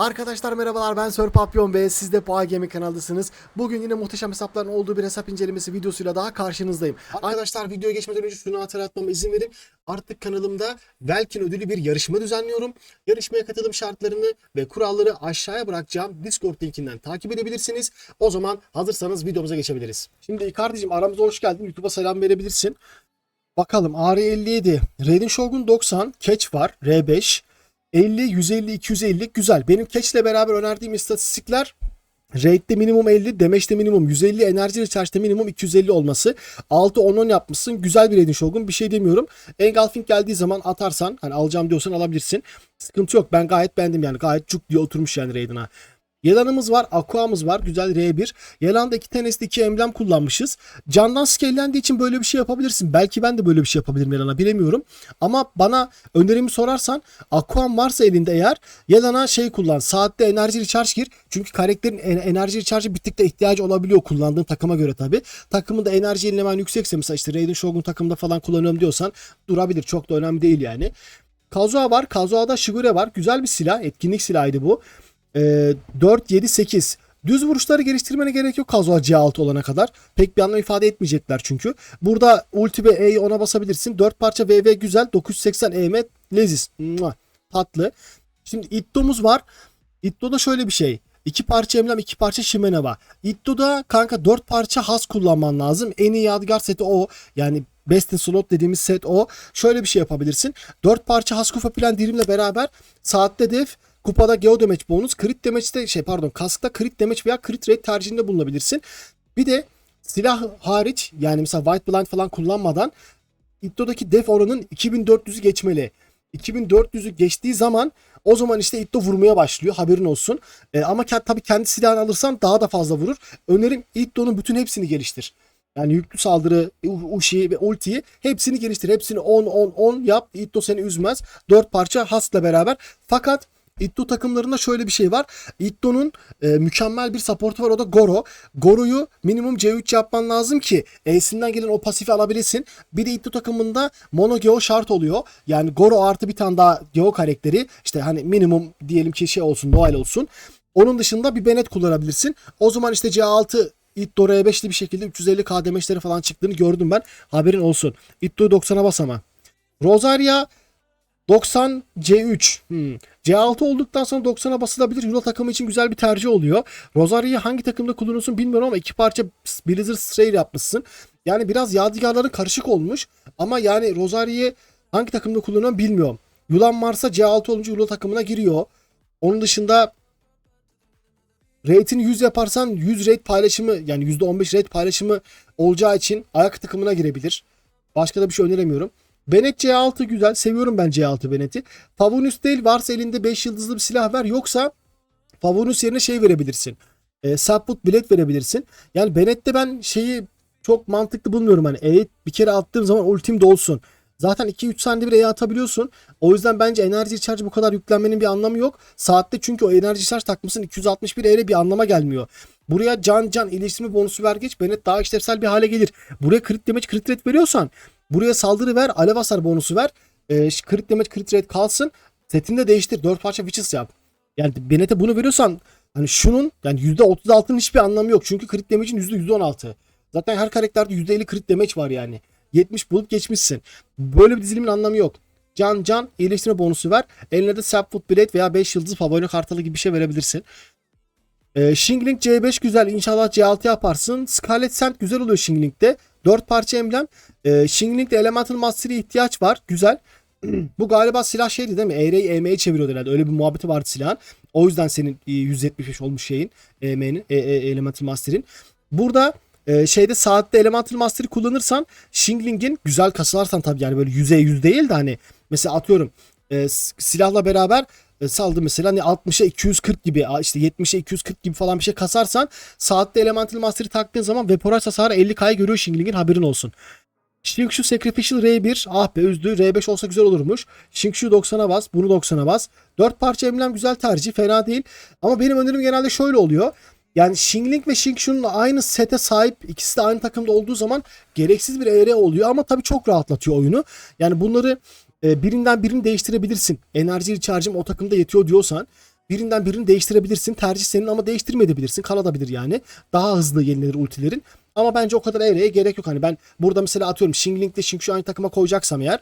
Arkadaşlar merhabalar ben Sör Papyon ve siz de Boğa Gemi kanaldasınız. Bugün yine muhteşem hesapların olduğu bir hesap incelemesi videosuyla daha karşınızdayım. Arkadaşlar videoya geçmeden önce şunu hatırlatmama izin verin. Artık kanalımda Velkin ödülü bir yarışma düzenliyorum. Yarışmaya katılım şartlarını ve kuralları aşağıya bırakacağım Discord linkinden takip edebilirsiniz. O zaman hazırsanız videomuza geçebiliriz. Şimdi Icardi'cim aramıza hoş geldin. YouTube'a selam verebilirsin. Bakalım AR57, Raiden Shogun 90, Catch var, R5, 50, 150, 250 güzel. Benim Catch'le beraber önerdiğim istatistikler Rate'de minimum 50, Damage'de minimum 150, enerji recharge'de minimum 250 olması. 6 10 10 yapmışsın. Güzel bir Raiden Shogun. Bir şey demiyorum. Engulfing geldiği zaman atarsan hani alacağım diyorsan alabilirsin. Sıkıntı yok. Ben gayet beğendim yani. Gayet cuk diye oturmuş yani Raiden'a. Yalanımız var, Aqua'mız var. Güzel R1. Yalan'da iki tanesinde iki emblem kullanmışız. Candan scale'lendiği için böyle bir şey yapabilirsin. Belki ben de böyle bir şey yapabilirim Yalan'a bilemiyorum. Ama bana önerimi sorarsan Aqua'm varsa elinde eğer Yalan'a şey kullan. Saatte enerji recharge gir. Çünkü karakterin en- enerji recharge'ı bittikte ihtiyacı olabiliyor kullandığın takıma göre tabi. Takımında enerji yenilemen yüksekse mesela işte Raiden Shogun takımda falan kullanıyorum diyorsan durabilir. Çok da önemli değil yani. Kazuha var. Kazuha'da Shigure var. Güzel bir silah. Etkinlik silahıydı bu. Ee, 4, 7, 8. Düz vuruşları geliştirmene gerek yok Kazuha C6 olana kadar. Pek bir anlam ifade etmeyecekler çünkü. Burada ulti ve E'yi ona basabilirsin. 4 parça VV güzel. 980 EM leziz. Mua, Tatlı. Şimdi Itto'muz var. Itto'da şöyle bir şey. İki parça emblem, iki parça Shimenova. Itto'da kanka dört parça has kullanman lazım. En iyi yadigar seti o. Yani Best in Slot dediğimiz set o. Şöyle bir şey yapabilirsin. Dört parça has kufa plan dirimle beraber saatte def kupada geo damage bonus, crit damage'de şey pardon kaskta crit damage veya crit rate tercihinde bulunabilirsin. Bir de silah hariç yani mesela White Blind falan kullanmadan Itto'daki def oranın 2400'ü geçmeli. 2400'ü geçtiği zaman o zaman işte Itto vurmaya başlıyor haberin olsun. E, ama ke- tabii kendi silahını alırsan daha da fazla vurur. Önerim Itto'nun bütün hepsini geliştir. Yani yüklü saldırı, U- Ushi ve ultiyi hepsini geliştir. Hepsini 10 10 10 yap. Itto seni üzmez. 4 parça hasla beraber. Fakat Itto takımlarında şöyle bir şey var. Itto'nun e, mükemmel bir supportu var o da Goro. Goro'yu minimum C3 yapman lazım ki E'sinden gelen o pasifi alabilesin. Bir de Itto takımında mono Geo şart oluyor. Yani Goro artı bir tane daha Geo karakteri işte hani minimum diyelim ki şey olsun Noel olsun. Onun dışında bir Bennett kullanabilirsin. O zaman işte C6 Itto R5'li bir şekilde 350 KDM'leri falan çıktığını gördüm ben. Haberin olsun. Itto'yu 90'a bas ama. Rosaria 90 C3. Hmm. C6 olduktan sonra 90'a basılabilir. Euro takımı için güzel bir tercih oluyor. Rosaria'yı hangi takımda kullanıyorsun bilmiyorum ama iki parça Blizzard Strayer yapmışsın. Yani biraz yadigarların karışık olmuş. Ama yani Rosaria'yı hangi takımda kullanıyorum bilmiyorum. Yulan Mars'a C6 olunca Euro takımına giriyor. Onun dışında rate'ini 100 yaparsan 100 rate paylaşımı yani %15 rate paylaşımı olacağı için ayak takımına girebilir. Başka da bir şey öneremiyorum. Bennett C6 güzel. Seviyorum ben C6 Bennett'i. Favonius değil varsa elinde 5 yıldızlı bir silah ver. Yoksa Favonius yerine şey verebilirsin. E, Sapwood bilet verebilirsin. Yani Bennett'te ben şeyi çok mantıklı bulmuyorum. Hani E'yi bir kere attığım zaman ultim dolsun. Zaten 2-3 saniyede bir E'ye atabiliyorsun. O yüzden bence enerji charge bu kadar yüklenmenin bir anlamı yok. Saatte çünkü o enerji charge takmışsın 261 E'ye bir anlama gelmiyor. Buraya can can iyileştirme bonusu ver geç. Bennett daha işlevsel bir hale gelir. Buraya crit damage crit rate veriyorsan buraya saldırı ver alev hasar bonusu ver. E, crit damage crit rate kalsın. Setini de değiştir. 4 parça witches yap. Yani Bennett'e bunu veriyorsan hani şunun yani %36'nın hiçbir anlamı yok. Çünkü crit damage'in %116. Zaten her karakterde %50 crit damage var yani. 70 bulup geçmişsin. Böyle bir dizilimin anlamı yok. Can can iyileştirme bonusu ver. Eline de Sapwood Blade veya 5 yıldız favori kartalı gibi bir şey verebilirsin. Ee, Shingling C5 güzel. İnşallah C6 yaparsın. Scarlet Sand güzel oluyor Shingling'de. 4 parça emblem. Ee, Shingling'de Elemental Mastery'e ihtiyaç var. Güzel. Bu galiba silah şeydi değil mi? ER'yi EM'ye çeviriyordu herhalde. Öyle bir muhabbeti vardı silahın. O yüzden senin e, 175 olmuş şeyin EM'nin e, e, Elemental Master'in. Burada e, şeyde saatte Elemental Master'ı kullanırsan Shingling'in güzel kasarsan tabii yani böyle yüzey yüz değil de hani mesela atıyorum e, silahla beraber e, saldı mesela hani 60'a 240 gibi işte 70'e 240 gibi falan bir şey kasarsan saatte Elemental Master'ı taktığın zaman Vaporize hasarı 50k'ya görüyor Shingling'in haberin olsun. Shingshu Sacrificial R1 ah be üzdü R5 olsa güzel olurmuş. Shingshu 90'a bas bunu 90'a bas. 4 parça emblem güzel tercih fena değil. Ama benim önerim genelde şöyle oluyor. Yani Shingling ve Shingshu'nun aynı sete sahip ikisi de aynı takımda olduğu zaman gereksiz bir ER oluyor ama tabii çok rahatlatıyor oyunu. Yani bunları e, birinden birini değiştirebilirsin. Enerji recharge'ım o takımda yetiyor diyorsan. birinden birini değiştirebilirsin. Tercih senin ama değiştirmeyebilirsin. Kalabilir yani. Daha hızlı yenilenir ultilerin. Ama bence o kadar evreye gerek yok. Hani ben burada mesela atıyorum Shingling ile Shingshu aynı takıma koyacaksam eğer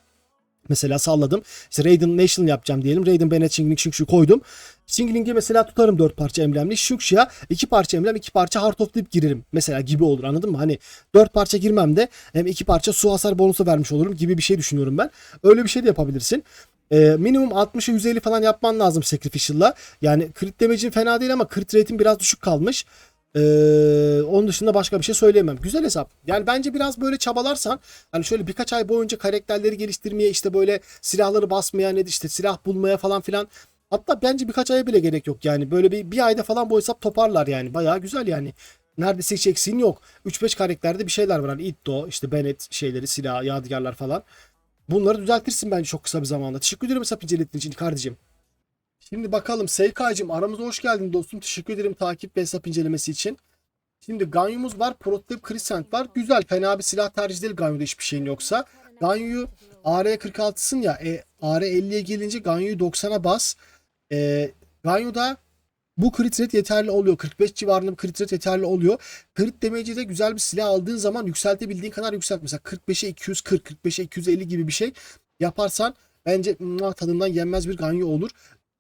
Mesela salladım. İşte Raiden National yapacağım diyelim. Raiden, Bennett, Shingling, Shingshu koydum. Shingling'e mesela tutarım 4 parça emblemli. Shingshu'ya 2 parça emblem, 2 parça Heart of Deep girerim. Mesela gibi olur anladın mı? Hani 4 parça girmem de hem 2 parça su hasar bonusu vermiş olurum gibi bir şey düşünüyorum ben. Öyle bir şey de yapabilirsin. Ee, minimum 60'a 150 falan yapman lazım Sacrificial'la. Yani crit damage'in fena değil ama crit rate'in biraz düşük kalmış. Ee, onun dışında başka bir şey söyleyemem. Güzel hesap. Yani bence biraz böyle çabalarsan hani şöyle birkaç ay boyunca karakterleri geliştirmeye işte böyle silahları basmaya ne işte silah bulmaya falan filan hatta bence birkaç aya bile gerek yok yani. Böyle bir, bir ayda falan bu hesap toparlar yani. Bayağı güzel yani. Neredeyse hiç eksiğin yok. 3-5 karakterde bir şeyler var. Hani Itto, işte Bennett şeyleri, silah, yadigarlar falan. Bunları düzeltirsin bence çok kısa bir zamanda. Teşekkür ederim hesap incelettiğin için kardeşim. Şimdi bakalım Seyka'cığım aramıza hoş geldin dostum. Teşekkür ederim takip ve hesap incelemesi için. Şimdi Ganyu'muz var. Prototip Crescent var. Güzel. Fena bir silah tercih değil Ganyu'da hiçbir şeyin yoksa. Ganyu'yu AR46'sın ya. E, AR50'ye gelince Ganyu'yu 90'a bas. E, Ganyu'da bu crit rate yeterli oluyor. 45 civarında bir crit rate yeterli oluyor. Crit damage'i de güzel bir silah aldığın zaman yükseltebildiğin kadar yükselt. Mesela 45'e 240, 45'e 250 gibi bir şey yaparsan bence tadından yenmez bir Ganyu olur.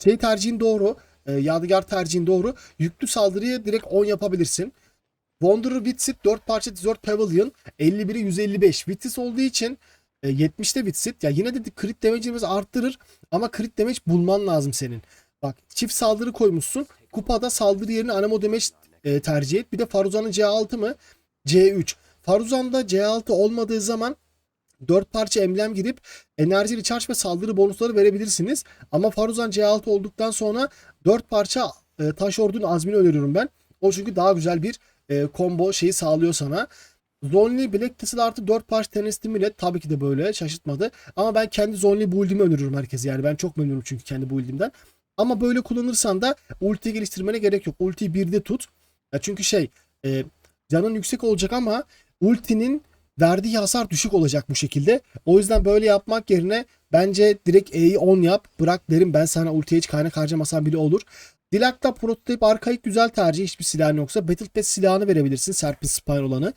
Şey tercihin doğru. E, Yadigar tercihin doğru. Yüklü saldırıya direkt 10 yapabilirsin. Wanderer Witsit 4 parça Desert Pavilion 51'i 155. Witsit olduğu için e, 70'te Witsit. Ya yine de crit damage'imizi arttırır ama crit damage bulman lazım senin. Bak çift saldırı koymuşsun. Kupada saldırı yerine anemo damage e, tercih et. Bir de Faruzan'ın C6 mı? C3. Faruzan'da C6 olmadığı zaman 4 parça emblem girip enerji recharge ve saldırı bonusları verebilirsiniz. Ama Faruzan C6 olduktan sonra 4 parça e, taş ordunun azmini öneriyorum ben. O çünkü daha güzel bir e, combo şeyi sağlıyor sana. Zonli Black Tassel artı 4 parça tenesti millet tabii ki de böyle şaşırtmadı. Ama ben kendi Zonli build'imi öneriyorum herkese yani ben çok memnunum çünkü kendi build'imden. Ama böyle kullanırsan da ulti geliştirmene gerek yok. Ultiyi birde tut. Ya çünkü şey e, canın yüksek olacak ama ultinin verdiği hasar düşük olacak bu şekilde. O yüzden böyle yapmak yerine bence direkt E'yi 10 yap. Bırak derim ben sana ultiye hiç kaynak harcamasan bile olur. Dilak'ta prototip arkaik güzel tercih. Hiçbir silahın yoksa Battle Pass silahını verebilirsin. Serpil Spire olanı.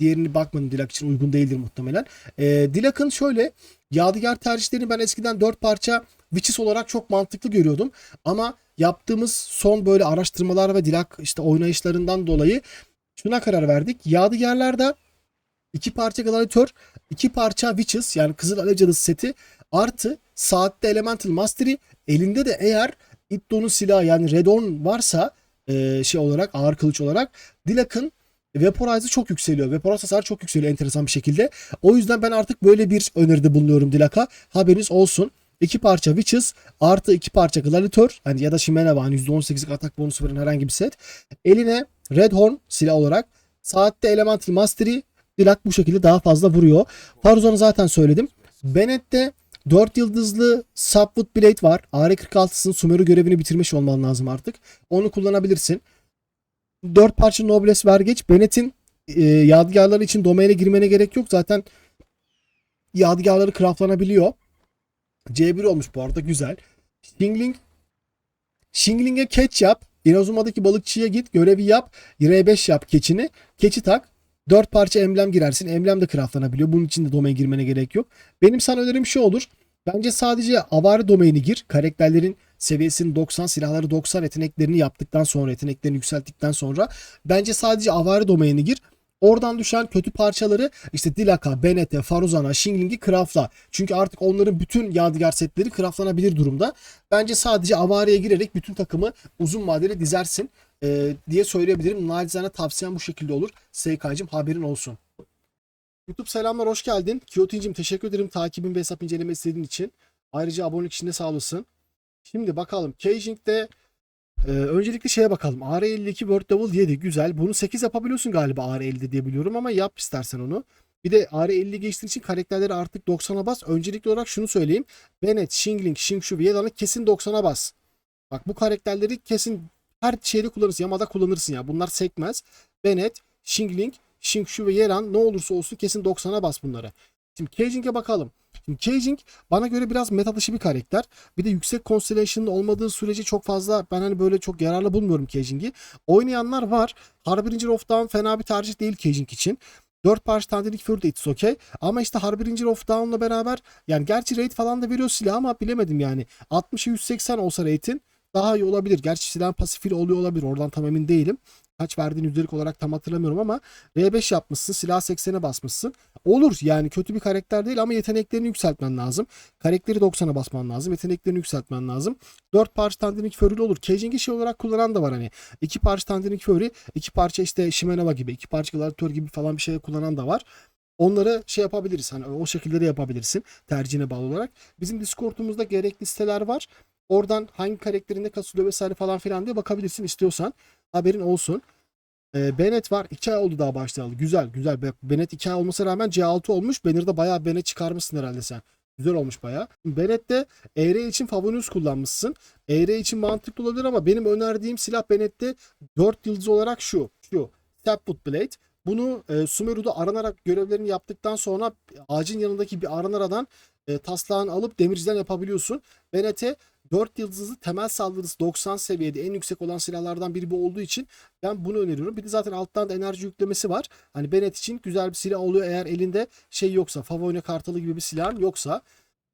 Diğerini bakmadım Dilak için uygun değildir muhtemelen. Ee, Dilak'ın şöyle yadigar tercihlerini ben eskiden 4 parça Witches olarak çok mantıklı görüyordum. Ama yaptığımız son böyle araştırmalar ve Dilak işte oynayışlarından dolayı şuna karar verdik. Yadigarlarda iki parça gladiatör, iki parça witches yani Kızıl Alev seti artı saatte Elemental Mastery elinde de eğer Itto'nun silahı yani Redon varsa e, şey olarak ağır kılıç olarak Dilak'ın Vaporize'ı çok yükseliyor. Vaporize hasarı çok yükseliyor enteresan bir şekilde. O yüzden ben artık böyle bir öneride bulunuyorum Dilak'a. Haberiniz olsun. İki parça Witches artı iki parça Gladiator hani ya da Shimena var. %18'lik atak bonusu veren herhangi bir set. Eline Red Horn silah olarak saatte Elemental Mastery Dilak bu şekilde daha fazla vuruyor. Faruzan'ı zaten söyledim. Bennett'te 4 yıldızlı Subwood Blade var. AR-46'sın Sumeru görevini bitirmiş olman lazım artık. Onu kullanabilirsin. 4 parça Nobles ver geç. Bennett'in e, yadigarları için domaine girmene gerek yok. Zaten yadigarları craftlanabiliyor. C1 olmuş bu arada güzel. Shingling Shingling'e catch yap. Inazuma'daki balıkçıya git. Görevi yap. R5 yap keçini. Keçi tak. 4 parça emblem girersin. Emblem de craftlanabiliyor. Bunun için de domain girmene gerek yok. Benim sana önerim şu olur. Bence sadece avari domaini gir. Karakterlerin seviyesini 90, silahları 90 yeteneklerini yaptıktan sonra, yeteneklerini yükselttikten sonra bence sadece avari domaini gir. Oradan düşen kötü parçaları işte Dilak'a, Bennett'e, Faruzan'a, Shingling'i craftla. Çünkü artık onların bütün yadigar setleri craftlanabilir durumda. Bence sadece avariye girerek bütün takımı uzun vadeli dizersin e, diye söyleyebilirim. Nacizane tavsiyem bu şekilde olur. SK'cım haberin olsun. YouTube selamlar hoş geldin. Kiyotin'cim teşekkür ederim takibin ve hesap inceleme istediğin için. Ayrıca abonelik için de sağ olasın. Şimdi bakalım. Caging'de ee, öncelikle şeye bakalım. AR52 Word Level 7 güzel. Bunu 8 yapabiliyorsun galiba AR50'de diye biliyorum ama yap istersen onu. Bir de AR50 geçtiğin için karakterleri artık 90'a bas. Öncelikli olarak şunu söyleyeyim. Bennett, Shingling, Shingshu ve Yelan'ı kesin 90'a bas. Bak bu karakterleri kesin her şeyde kullanırsın. Yamada kullanırsın ya. Bunlar sekmez. Bennett, Shingling, Shingshu ve Yelan ne olursa olsun kesin 90'a bas bunları. Şimdi Caging'e bakalım. Şimdi Caging bana göre biraz meta dışı bir karakter. Bir de yüksek Constellation'ın olmadığı sürece çok fazla ben hani böyle çok yararlı bulmuyorum Caging'i. Oynayanlar var. Harbinger of Dawn fena bir tercih değil Caging için. 4 parça tandelik Fury de it's okay. Ama işte Harbinger of Dawn'la beraber yani gerçi rate falan da veriyor silah ama bilemedim yani. 60'a 180 olsa rate'in daha iyi olabilir. Gerçi silahın pasifiyle oluyor olabilir. Oradan tam emin değilim. Kaç verdiğin yüzdelik olarak tam hatırlamıyorum ama R5 yapmışsın. Silah 80'e basmışsın. Olur yani kötü bir karakter değil ama yeteneklerini yükseltmen lazım. Karakteri 90'a basman lazım. Yeteneklerini yükseltmen lazım. 4 parça tandenik Fury'li olur. Caging'i şey olarak kullanan da var hani. 2 parça tandenik Fury, 2 parça işte Shimenova gibi, 2 parça Gladiator gibi falan bir şey kullanan da var. Onları şey yapabiliriz. Hani o şekilde de yapabilirsin. Tercihine bağlı olarak. Bizim Discord'umuzda gerekli listeler var. Oradan hangi karakterinde kasılıyor vesaire falan filan diye bakabilirsin istiyorsan. Haberin olsun. Ee, Bennett var. 2 ay oldu daha başlayalı. Güzel güzel. Be- Bennett 2 ay olmasına rağmen C6 olmuş. Banner'da bayağı Bennett çıkarmışsın herhalde sen. Güzel olmuş bayağı. Bennett'te ER için Favonius kullanmışsın. ER için mantıklı olabilir ama benim önerdiğim silah Bennett'te 4 yıldız olarak şu. Şu. Stepwood Blade. Bunu e, Sumeru'da aranarak görevlerini yaptıktan sonra ağacın yanındaki bir aranaradan e, taslağını alıp demirciden yapabiliyorsun. Bennett'e 4 yıldızlı temel saldırısı 90 seviyede en yüksek olan silahlardan biri bu olduğu için ben bunu öneriyorum. Bir de zaten alttan da enerji yüklemesi var. Hani Bennett için güzel bir silah oluyor eğer elinde şey yoksa Favone Kartalı gibi bir silahın yoksa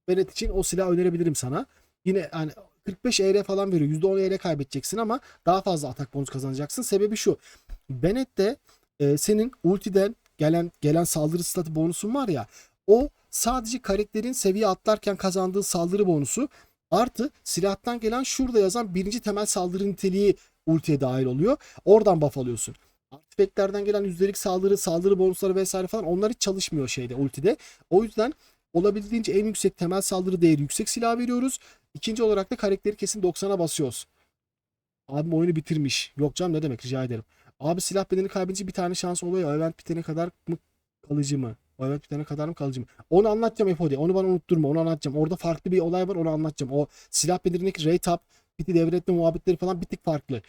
Bennett için o silah önerebilirim sana. Yine hani 45 ER falan veriyor. %10 ER kaybedeceksin ama daha fazla atak bonus kazanacaksın. Sebebi şu. Bennett'te e, senin ultiden gelen gelen saldırı statü bonusun var ya o sadece karakterin seviye atlarken kazandığı saldırı bonusu artı silahtan gelen şurada yazan birinci temel saldırı niteliği ultiye dahil oluyor. Oradan buff alıyorsun. Artifactlerden gelen yüzdelik saldırı, saldırı bonusları vesaire falan onlar hiç çalışmıyor şeyde ultide. O yüzden olabildiğince en yüksek temel saldırı değeri yüksek silah veriyoruz. İkinci olarak da karakteri kesin 90'a basıyoruz. Abim oyunu bitirmiş. Yok canım ne demek rica ederim. Abi silah bedeni kaybedince bir tane şans oluyor. Event bitene kadar mı kalıcı mı? Event bitene kadar mı kalıcı mı? Onu anlatacağım Efodi. Onu bana unutturma. Onu anlatacağım. Orada farklı bir olay var. Onu anlatacağım. O silah bedenindeki rate up, biti devretme muhabbetleri falan bir tık farklı.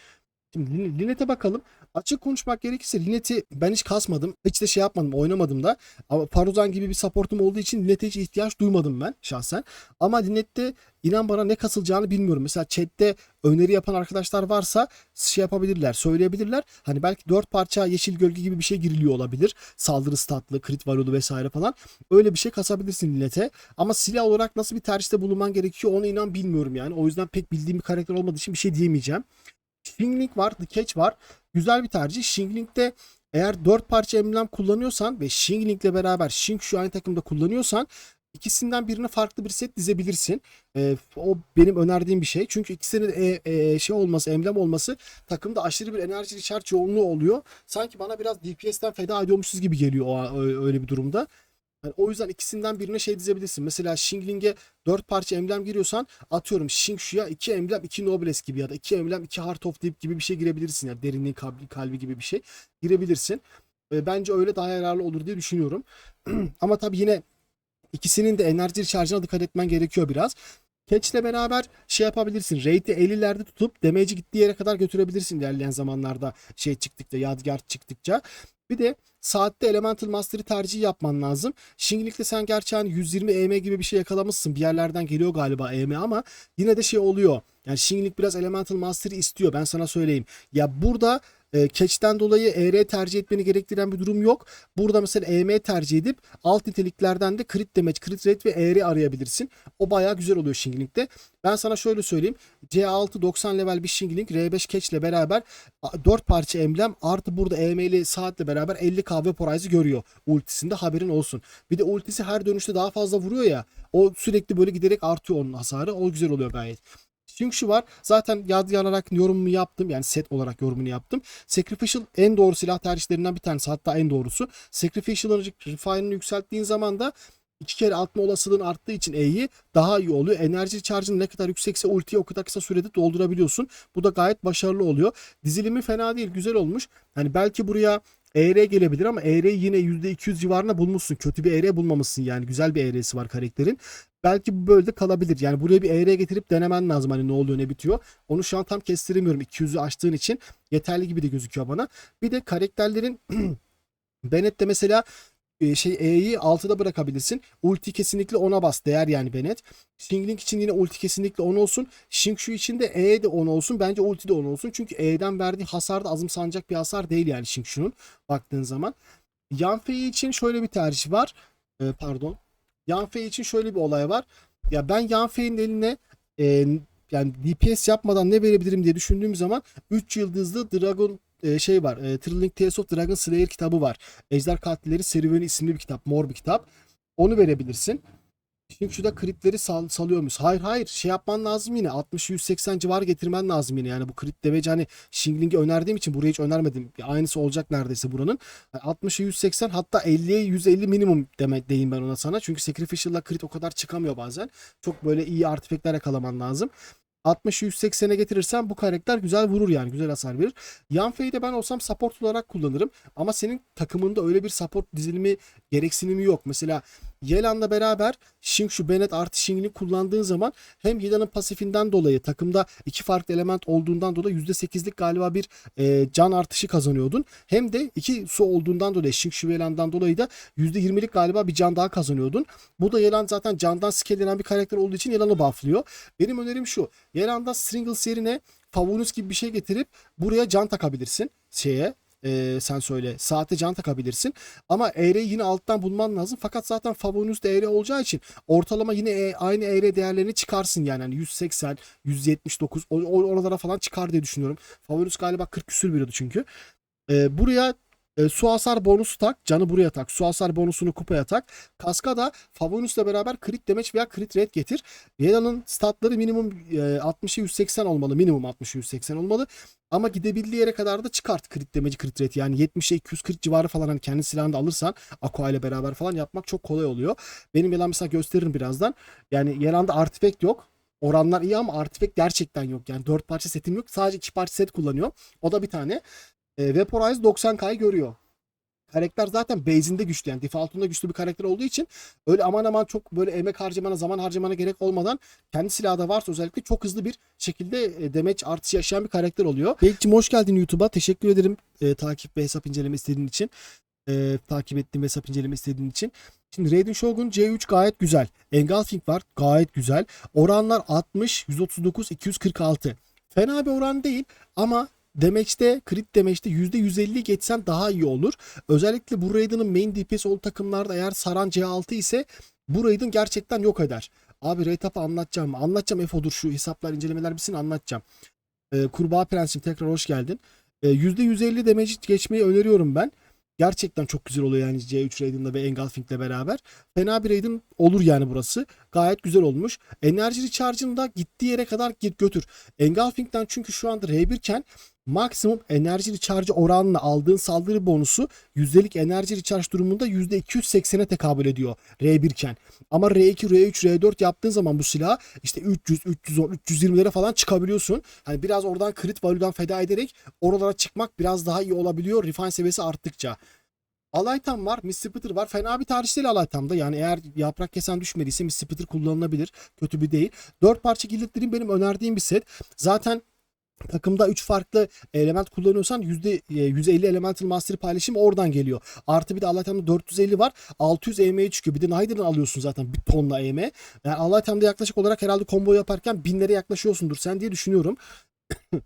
Şimdi Lin- Linet'e bakalım. Açık konuşmak gerekirse Linet'i ben hiç kasmadım. Hiç de şey yapmadım. Oynamadım da. Ama Paruzan gibi bir supportum olduğu için Linet'e hiç ihtiyaç duymadım ben şahsen. Ama Linet'te inan bana ne kasılacağını bilmiyorum. Mesela chatte öneri yapan arkadaşlar varsa şey yapabilirler, söyleyebilirler. Hani belki dört parça yeşil gölge gibi bir şey giriliyor olabilir. Saldırı statlı, crit valolu vesaire falan. Öyle bir şey kasabilirsin Linet'e. Ama silah olarak nasıl bir tercihte bulunman gerekiyor onu inan bilmiyorum yani. O yüzden pek bildiğim bir karakter olmadığı için bir şey diyemeyeceğim. Shingling var, The Catch var. Güzel bir tercih. Shingling'de eğer 4 parça emblem kullanıyorsan ve Shingling'le beraber Shing şu aynı takımda kullanıyorsan ikisinden birini farklı bir set dizebilirsin. Ee, o benim önerdiğim bir şey. Çünkü ikisinin e, e, şey olması, emblem olması takımda aşırı bir enerji recharge yoğunluğu oluyor. Sanki bana biraz DPS'ten feda ediyormuşuz gibi geliyor o, öyle bir durumda. Yani o yüzden ikisinden birine şey dizebilirsin. Mesela Shingling'e 4 parça emblem giriyorsan atıyorum Shingshu'ya 2 emblem 2 Nobles gibi ya da 2 emblem 2 Heart of Deep gibi bir şey girebilirsin. Yani derinliğin kalbi, kalbi gibi bir şey girebilirsin. E, bence öyle daha yararlı olur diye düşünüyorum. Ama tabii yine ikisinin de enerji charge'ına dikkat etmen gerekiyor biraz. Catch'le beraber şey yapabilirsin. Rate'i 50'lerde tutup damage'i gittiği yere kadar götürebilirsin ilerleyen zamanlarda şey çıktıkça, yadigar çıktıkça. Bir de saatte Elemental Mastery tercihi yapman lazım. Shinglik'te sen gerçi hani 120 EM gibi bir şey yakalamışsın. Bir yerlerden geliyor galiba EM ama yine de şey oluyor. Yani Shinglik biraz Elemental Mastery istiyor ben sana söyleyeyim. Ya burada e, Catch'ten dolayı ER tercih etmeni gerektiren bir durum yok. Burada mesela EM tercih edip alt niteliklerden de crit damage, crit rate ve ER arayabilirsin. O bayağı güzel oluyor Shingling'de. Ben sana şöyle söyleyeyim. C6 90 level bir Shingling R5 Catch ile beraber 4 parça emblem artı burada EM'li saatle beraber 50 kahve porayızı görüyor ultisinde haberin olsun. Bir de ultisi her dönüşte daha fazla vuruyor ya. O sürekli böyle giderek artıyor onun hasarı. O güzel oluyor gayet. Çünkü şu var. Zaten yad olarak yorumumu yaptım. Yani set olarak yorumunu yaptım. Sacrificial en doğru silah tercihlerinden bir tanesi. Hatta en doğrusu. Sacrificial'ın refine'ını yükselttiğin zaman da iki kere atma olasılığın arttığı için E'yi daha iyi oluyor. Enerji charge'ın ne kadar yüksekse ultiyi o kadar kısa sürede doldurabiliyorsun. Bu da gayet başarılı oluyor. Dizilimi fena değil. Güzel olmuş. Hani belki buraya ER gelebilir ama ER'yi yine %200 civarına bulmuşsun. Kötü bir ER bulmamışsın yani. Güzel bir ER'si var karakterin. Belki bu bölde kalabilir. Yani buraya bir ER getirip denemen lazım hani ne oluyor ne bitiyor. Onu şu an tam kestiremiyorum 200'ü açtığın için. Yeterli gibi de gözüküyor bana. Bir de karakterlerin Bennett'te mesela şey E'yi 6'da bırakabilirsin. Ulti kesinlikle 10'a bas. Değer yani Bennett. Xingling için yine ulti kesinlikle 10 olsun. Xingqiu için de E de 10 olsun. Bence ulti de 10 olsun. Çünkü E'den verdiği hasar da azımsanacak bir hasar değil yani Xingqiu'nun baktığın zaman. Yanfei için şöyle bir tercih var. Ee, pardon. Yanfei için şöyle bir olay var. Ya ben Yanfei'nin eline e, yani DPS yapmadan ne verebilirim diye düşündüğüm zaman 3 yıldızlı Dragon e, şey var. E, Thrilling Tales of Dragon Slayer kitabı var. Ejder Katilleri Serüveni isimli bir kitap. Mor bir kitap. Onu verebilirsin. Şimdi şurada kritleri sal, salıyor muyuz? Hayır hayır şey yapman lazım yine 60-180 civarı getirmen lazım yine yani bu crit demeci hani Shingling'i önerdiğim için buraya hiç önermedim. Aynısı olacak neredeyse buranın. Yani 60'a 180 hatta 50'ye 150 minimum demek deyim ben ona sana. Çünkü Sacrificial'la crit o kadar çıkamıyor bazen. Çok böyle iyi artifact'ler yakalaman lazım. 60'ı 180'e getirirsen bu karakter güzel vurur yani güzel hasar verir. Yanfei'yi de ben olsam support olarak kullanırım. Ama senin takımında öyle bir support dizilimi gereksinimi yok. Mesela Yelan'la beraber Xingqiu Bennett artı Xingling kullandığın zaman hem Yelan'ın pasifinden dolayı takımda iki farklı element olduğundan dolayı %8'lik galiba bir e, can artışı kazanıyordun. Hem de iki su olduğundan dolayı Xingqiu ve Yelan'dan dolayı da %20'lik galiba bir can daha kazanıyordun. Bu da Yelan zaten candan scalelenen bir karakter olduğu için Yelan'ı bufflıyor. Benim önerim şu. Yelan'da Stringles yerine Favunus gibi bir şey getirip buraya can takabilirsin şeye e, sen söyle saate can takabilirsin. Ama ER'yi yine alttan bulman lazım. Fakat zaten Favonus da ER olacağı için ortalama yine e, aynı ER değerlerini çıkarsın yani. yani 180, 179 o- oralara falan çıkar diye düşünüyorum. Favonus galiba 40 küsür veriyordu çünkü. E, buraya e, su hasar bonusu tak. Canı buraya tak. Su hasar bonusunu kupaya tak. Kaska da Favonus'la beraber crit damage veya crit rate getir. Yela'nın statları minimum e, 60'ı 180 olmalı. Minimum 60'ı 180 olmalı. Ama gidebildiği yere kadar da çıkart crit damage crit rate. Yani 70'e 240 civarı falan hani kendi silahını da alırsan Aqua ile beraber falan yapmak çok kolay oluyor. Benim Yelan mesela gösteririm birazdan. Yani Yelan'da artifact yok. Oranlar iyi ama artifact gerçekten yok. Yani 4 parça setim yok. Sadece 2 parça set kullanıyor. O da bir tane. E, Vaporize 90k'yı görüyor. Karakter zaten base'inde güçlü yani defaultunda güçlü bir karakter olduğu için öyle aman aman çok böyle emek harcamana zaman harcamana gerek olmadan kendi silahı da varsa özellikle çok hızlı bir şekilde e, damage artışı yaşayan bir karakter oluyor. Bekçim hoş geldin YouTube'a. Teşekkür ederim e, takip ve hesap inceleme istediğin için. E, takip ettiğim ve hesap inceleme istediğin için. Şimdi Raiden Shogun C3 gayet güzel. Engulfing var gayet güzel. Oranlar 60, 139, 246. Fena bir oran değil ama Damage'de, crit damage'de %150 geçsen daha iyi olur. Özellikle bu Raiden'ın main DPS ol takımlarda eğer saran C6 ise bu Raiden gerçekten yok eder. Abi rate up'ı anlatacağım. Anlatacağım F-Odur şu hesaplar incelemeler bitsin anlatacağım. Ee, Kurbağa Prensim tekrar hoş geldin. Ee, %150 damage geçmeyi öneriyorum ben. Gerçekten çok güzel oluyor yani C3 Raiden'la ve Engulfing'le beraber. Fena bir Raiden olur yani burası. Gayet güzel olmuş. Enerji recharge'ını da gittiği yere kadar git götür. Engulfing'den çünkü şu anda R1 iken maksimum enerji recharge oranla aldığın saldırı bonusu yüzdelik enerji recharge durumunda %280'e tekabül ediyor R1 iken. Ama R2, R3, R4 yaptığın zaman bu silah işte 300, 310, 320'lere falan çıkabiliyorsun. Hani biraz oradan crit value'dan feda ederek oralara çıkmak biraz daha iyi olabiliyor refine seviyesi arttıkça. Alaytam var, Miss Spitter var. Fena bir tarih değil Alaytam'da. Yani eğer yaprak kesen düşmediyse Miss Spitter kullanılabilir. Kötü bir değil. 4 parça gildetlerin benim önerdiğim bir set. Zaten takımda 3 farklı element kullanıyorsan %150 elemental master paylaşımı oradan geliyor. Artı bir de Allah'tan 450 var. 600 EM'ye çıkıyor. Bir de Nider'dan alıyorsun zaten bir tonla EM. Yani Allah'tan yaklaşık olarak herhalde combo yaparken binlere yaklaşıyorsundur sen diye düşünüyorum.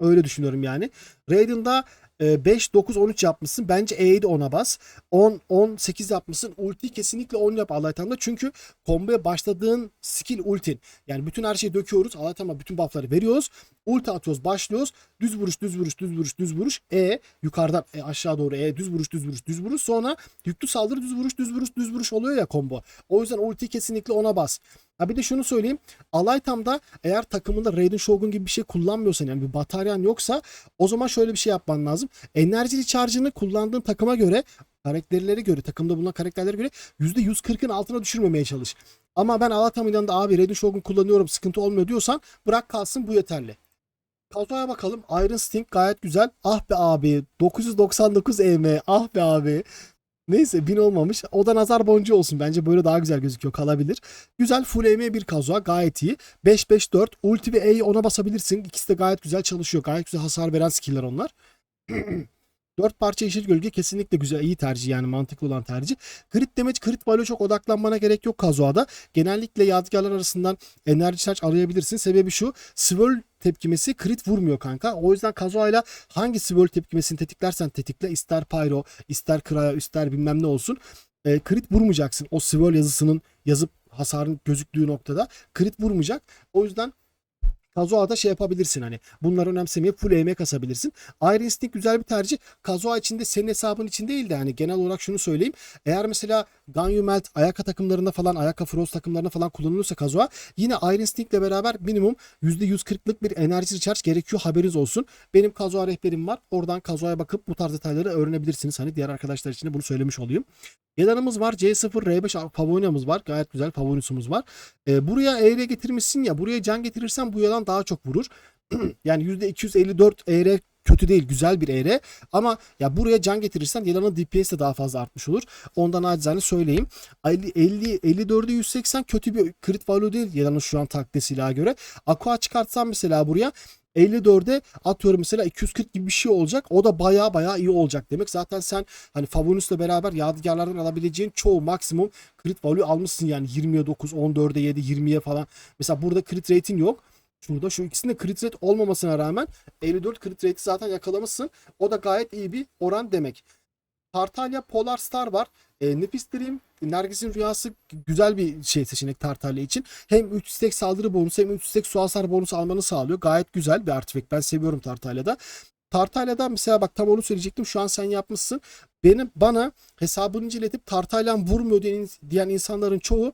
Öyle düşünüyorum yani. Raiden'da e, 5, 9, 13 yapmışsın. Bence E'yi de 10'a bas. 10, 10, 8 yapmışsın. Ulti kesinlikle 10 yap Allah'tan Çünkü komboya başladığın skill ultin. Yani bütün her şeyi döküyoruz. Allah'tan bütün buffları veriyoruz. Ulti atıyoruz. Başlıyoruz. Düz vuruş, düz vuruş, düz vuruş, düz vuruş. E yukarıdan e, aşağı doğru E düz vuruş, düz vuruş, düz vuruş. Sonra yüklü saldırı düz vuruş, düz vuruş, düz vuruş oluyor ya combo. O yüzden ulti kesinlikle ona bas. Ha bir de şunu söyleyeyim. Alaytam'da eğer takımında Raiden Shogun gibi bir şey kullanmıyorsan yani bir bataryan yoksa o zaman şöyle bir şey yapman lazım. Enerji recharge'ını kullandığın takıma göre karakterlere göre takımda bulunan karakterlere göre %140'ın altına düşürmemeye çalış. Ama ben Alatam'ın yanında abi Raiden Shogun kullanıyorum sıkıntı olmuyor diyorsan bırak kalsın bu yeterli. Kadroya bakalım. Iron Sting gayet güzel. Ah be abi. 999 EM. Ah be abi. Neyse 1000 olmamış. O da nazar boncuğu olsun. Bence böyle daha güzel gözüküyor. Kalabilir. Güzel full EM bir kazuha. Gayet iyi. 5-5-4. Ulti ve E'yi ona basabilirsin. İkisi de gayet güzel çalışıyor. Gayet güzel hasar veren skill'ler onlar. 4 parça yeşil gölge kesinlikle güzel iyi tercih yani mantıklı olan tercih. Crit damage crit value çok odaklanmana gerek yok Kazuha'da. Genellikle yadigarlar arasından enerji charge arayabilirsin. Sebebi şu swirl tepkimesi crit vurmuyor kanka. O yüzden Kazuha'yla hangi swirl tepkimesini tetiklersen tetikle ister pyro ister kraya ister bilmem ne olsun. E, crit vurmayacaksın. O swirl yazısının yazıp hasarın gözüktüğü noktada crit vurmayacak. O yüzden Kazuha'da şey yapabilirsin hani. Bunları önemsemeyip full EM kasabilirsin. Iron Instinct güzel bir tercih. Kazuha içinde senin hesabın için değil de hani genel olarak şunu söyleyeyim. Eğer mesela Ganyu Melt, Ayaka takımlarında falan, Ayaka Frost takımlarında falan kullanılıyorsa Kazuha yine Iron Instinct ile beraber minimum %140'lık bir enerji recharge gerekiyor haberiniz olsun. Benim Kazuha rehberim var. Oradan Kazuha'ya bakıp bu tarz detayları öğrenebilirsiniz. Hani diğer arkadaşlar için de bunu söylemiş olayım. Yalanımız var. C0 R5 Favonia'mız var. Gayet güzel Favonius'umuz var. Ee, buraya ER getirmişsin ya. Buraya can getirirsen bu yalan daha çok vurur. yani %254 ER kötü değil. Güzel bir ER. Ama ya buraya can getirirsen yalanın DPS de daha fazla artmış olur. Ondan acizane söyleyeyim. 50, 50 54'e 180 kötü bir crit value değil yalanın şu an taktiği silaha göre. Aqua çıkartsam mesela buraya 54'e atıyorum mesela 240 gibi bir şey olacak. O da baya baya iyi olacak demek. Zaten sen hani Favonus'la beraber yadigarlardan alabileceğin çoğu maksimum crit value almışsın yani 20'ye 9, 14'e 7, 20'ye falan. Mesela burada crit rate'in yok. Şurada şu ikisinde crit rate olmamasına rağmen 54 crit rate'i zaten yakalamışsın. O da gayet iyi bir oran demek. Tartalya Polar Star var. E, Nefis Dream, Nergis'in rüyası güzel bir şey seçenek Tartalya için. Hem 3 stack saldırı bonusu hem 3 stack su hasar bonusu almanı sağlıyor. Gayet güzel bir artifact. Ben seviyorum Tartalya'da. Tartalya'da mesela bak tam onu söyleyecektim. Şu an sen yapmışsın. Benim bana hesabını inceletip Tartalya'm vurmuyor diyen insanların çoğu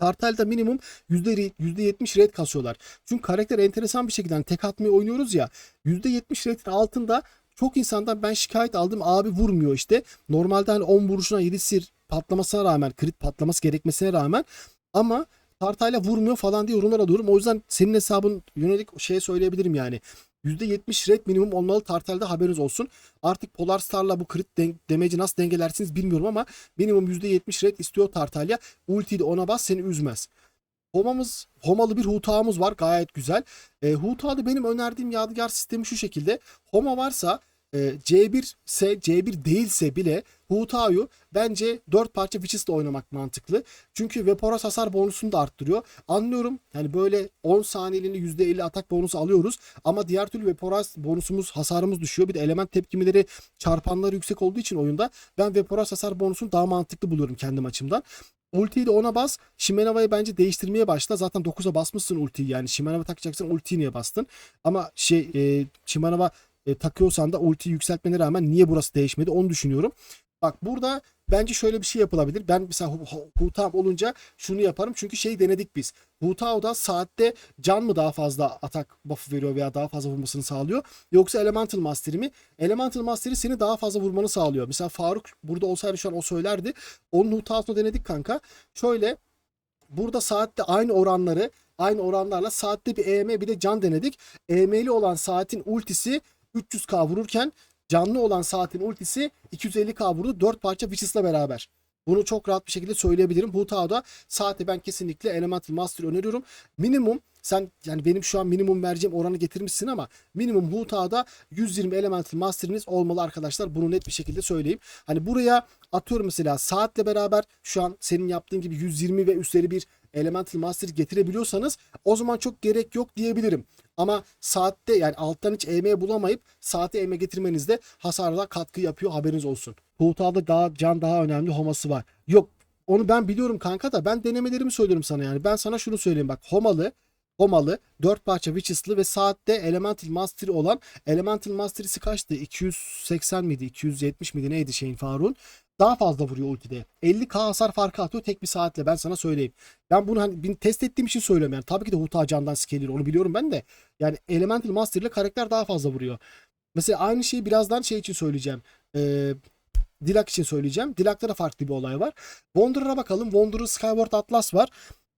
Tartal'da minimum %70 red kasıyorlar. Çünkü karakter enteresan bir şekilde hani tek atmayı oynuyoruz ya. %70 redin altında çok insandan ben şikayet aldım abi vurmuyor işte. Normalde hani 10 vuruşuna 7 sir patlamasına rağmen crit patlaması gerekmesine rağmen ama Tartayla vurmuyor falan diye yorumlar alıyorum. O yüzden senin hesabın yönelik şeye söyleyebilirim yani. %70 red minimum olmalı Tartal'da haberiniz olsun. Artık Polar Star'la bu crit den- damage'i nasıl dengelersiniz bilmiyorum ama minimum %70 red istiyor Tartalya. Ultiyi de ona bas seni üzmez. Homamız, Homalı bir hutağımız var gayet güzel. E, hutağda benim önerdiğim yadigar sistemi şu şekilde. Homa varsa e, C1 ise C1 değilse bile Huta'yu bence 4 parça Witches'la oynamak mantıklı. Çünkü Vaporos hasar bonusunu da arttırıyor. Anlıyorum yani böyle 10 saniyeliğine %50 atak bonusu alıyoruz. Ama diğer türlü Vaporos bonusumuz hasarımız düşüyor. Bir de element tepkimeleri çarpanları yüksek olduğu için oyunda ben Vaporos hasar bonusunu daha mantıklı buluyorum kendim açımdan. Ultiyi de ona bas. Shimenawa'yı bence değiştirmeye başla. Zaten 9'a basmışsın ultiyi yani. Shimenawa takacaksan ultiyi niye bastın? Ama şey e, Shimenawa e, takıyorsan da ultiyi yükseltmene rağmen niye burası değişmedi onu düşünüyorum. Bak burada bence şöyle bir şey yapılabilir. Ben mesela Hu- Hu- Hutao olunca şunu yaparım. Çünkü şey denedik biz. Hutao'da saatte can mı daha fazla atak buff'ı veriyor veya daha fazla vurmasını sağlıyor? Yoksa Elemental Mastery mi? Elemental Mastery seni daha fazla vurmanı sağlıyor. Mesela Faruk burada olsaydı şu an o söylerdi. Onun Hutao'sunu denedik kanka. Şöyle burada saatte aynı oranları aynı oranlarla saatte bir EM bir de can denedik. EM'li olan saatin ultisi 300k vururken canlı olan saatin ultisi 250k vurdu 4 parça Witches'la beraber. Bunu çok rahat bir şekilde söyleyebilirim. Hutao'da saate ben kesinlikle Elemental Master öneriyorum. Minimum sen yani benim şu an minimum vereceğim oranı getirmişsin ama minimum Hutao'da 120 Elemental Master'iniz olmalı arkadaşlar. Bunu net bir şekilde söyleyeyim. Hani buraya atıyorum mesela saatle beraber şu an senin yaptığın gibi 120 ve üstleri bir Elemental Master getirebiliyorsanız o zaman çok gerek yok diyebilirim. Ama saatte yani alttan hiç EM bulamayıp saate EM getirmenizde hasarla katkı yapıyor haberiniz olsun. Huta'da daha can daha önemli homası var. Yok onu ben biliyorum kanka da ben denemelerimi söylüyorum sana yani. Ben sana şunu söyleyeyim bak homalı Homalı 4 parça Witches'lı ve saatte Elemental Mastery olan Elemental Mastery'si kaçtı? 280 miydi? 270 miydi? Neydi şeyin Faruk'un? Daha fazla vuruyor ultide. 50k hasar farkı atıyor tek bir saatle ben sana söyleyeyim. Ben bunu hani bin- test ettiğim için söylüyorum yani. Tabii ki de Huta candan scaler onu biliyorum ben de. Yani Elemental Master ile karakter daha fazla vuruyor. Mesela aynı şeyi birazdan şey için söyleyeceğim. Ee, Dilak için söyleyeceğim. Dilak'ta da farklı bir olay var. Wanderer'a bakalım. Wanderer Skyward Atlas var.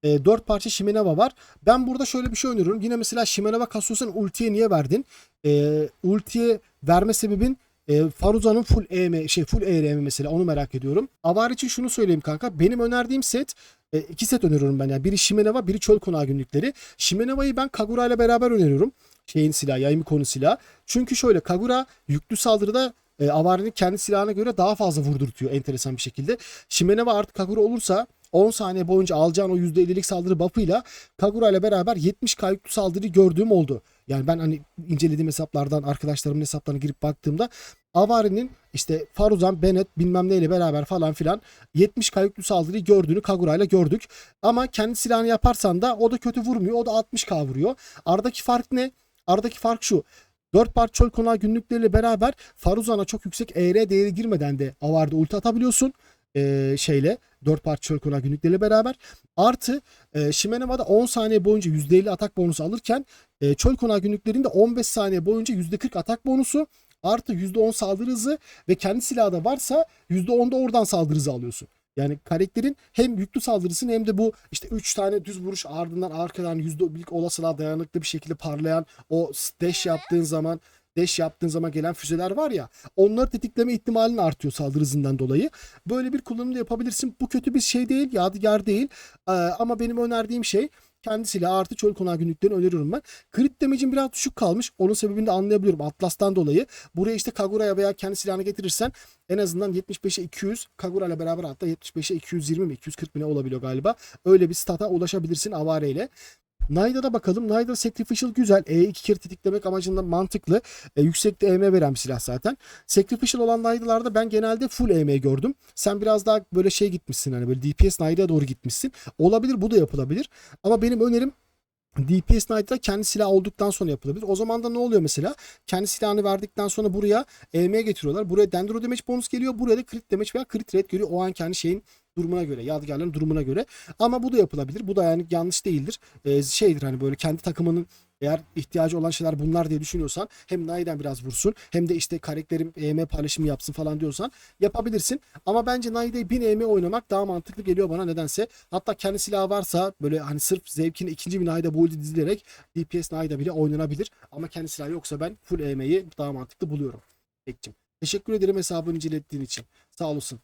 E, 4 parça Shimenawa var. Ben burada şöyle bir şey öneriyorum. Yine mesela Shimenawa kasıyorsan ultiye niye verdin? E, ultiye verme sebebin e, Faruza'nın full EM şey full ERM mesela onu merak ediyorum. Avar için şunu söyleyeyim kanka. Benim önerdiğim set e, iki set öneriyorum ben yani. Biri Shimenawa, biri Çöl Konağı günlükleri. Shimenawa'yı ben Kagura ile beraber öneriyorum. Şeyin silahı, yayımı konu silahı. Çünkü şöyle Kagura yüklü saldırıda e, Avari'nin kendi silahına göre daha fazla vurdurtuyor enteresan bir şekilde. Shimene ve artık Kagura olursa 10 saniye boyunca alacağın o %50'lik saldırı buff'ıyla Kagura ile beraber 70 kayıklı saldırı gördüğüm oldu. Yani ben hani incelediğim hesaplardan arkadaşlarımın hesaplarına girip baktığımda Avari'nin işte Faruzan, Bennett bilmem neyle beraber falan filan 70 kayıklı saldırıyı gördüğünü Kagura ile gördük. Ama kendi silahını yaparsan da o da kötü vurmuyor. O da 60k vuruyor. Aradaki fark ne? Aradaki fark şu. 4 part çöl konağı günlükleriyle beraber Faruzan'a çok yüksek ER değeri girmeden de Avar'da ulti atabiliyorsun. Ee, şeyle 4 part çöl konağı günlükleriyle beraber. Artı e, Shimeneva'da 10 saniye boyunca %50 atak bonusu alırken e, çöl konağı günlüklerinde 15 saniye boyunca %40 atak bonusu artı %10 saldırı hızı ve kendi silahı da varsa %10'da oradan saldırı hızı alıyorsun. Yani karakterin hem yüklü saldırısını hem de bu işte 3 tane düz vuruş ardından arkadan %1'lik olasılığa dayanıklı bir şekilde parlayan o dash yaptığın zaman dash yaptığın zaman gelen füzeler var ya onları tetikleme ihtimalin artıyor saldırı hızından dolayı. Böyle bir kullanım da yapabilirsin. Bu kötü bir şey değil, yadigar değil. Ee, ama benim önerdiğim şey kendi silahı artı çöl konağı günlüklerini öneriyorum ben. Crit damage'in biraz düşük kalmış. Onun sebebini de anlayabiliyorum Atlas'tan dolayı. Buraya işte Kagura'ya veya kendi silahını getirirsen en azından 75'e 200 Kagura ile beraber hatta 75'e 220 mi 240 mi ne olabiliyor galiba. Öyle bir stata ulaşabilirsin Avare ile. Nayda'da bakalım. Naida Sacrificial güzel. E iki kere tetiklemek amacında mantıklı. E, yüksekte EM veren bir silah zaten. Sacrificial olan Naida'larda ben genelde full EM gördüm. Sen biraz daha böyle şey gitmişsin hani böyle DPS Naida'ya doğru gitmişsin. Olabilir bu da yapılabilir. Ama benim önerim DPS Knight'da kendi silah olduktan sonra yapılabilir. O zaman da ne oluyor mesela? Kendi silahını verdikten sonra buraya EM getiriyorlar. Buraya Dendro damage bonus geliyor. Buraya da crit damage veya crit rate geliyor. O an kendi şeyin durumuna göre, yadigarların durumuna göre. Ama bu da yapılabilir. Bu da yani yanlış değildir. Ee, şeydir hani böyle kendi takımının eğer ihtiyacı olan şeyler bunlar diye düşünüyorsan hem Nai'den biraz vursun hem de işte karakterim EM paylaşımı yapsın falan diyorsan yapabilirsin. Ama bence Nai'de 1000 EM oynamak daha mantıklı geliyor bana nedense. Hatta kendi silahı varsa böyle hani sırf zevkine ikinci bir Nai'de build dizilerek DPS Nai'de bile oynanabilir. Ama kendi silahı yoksa ben full EM'yi daha mantıklı buluyorum. Pekçim. Teşekkür ederim hesabını incelettiğin için. Sağ olasın.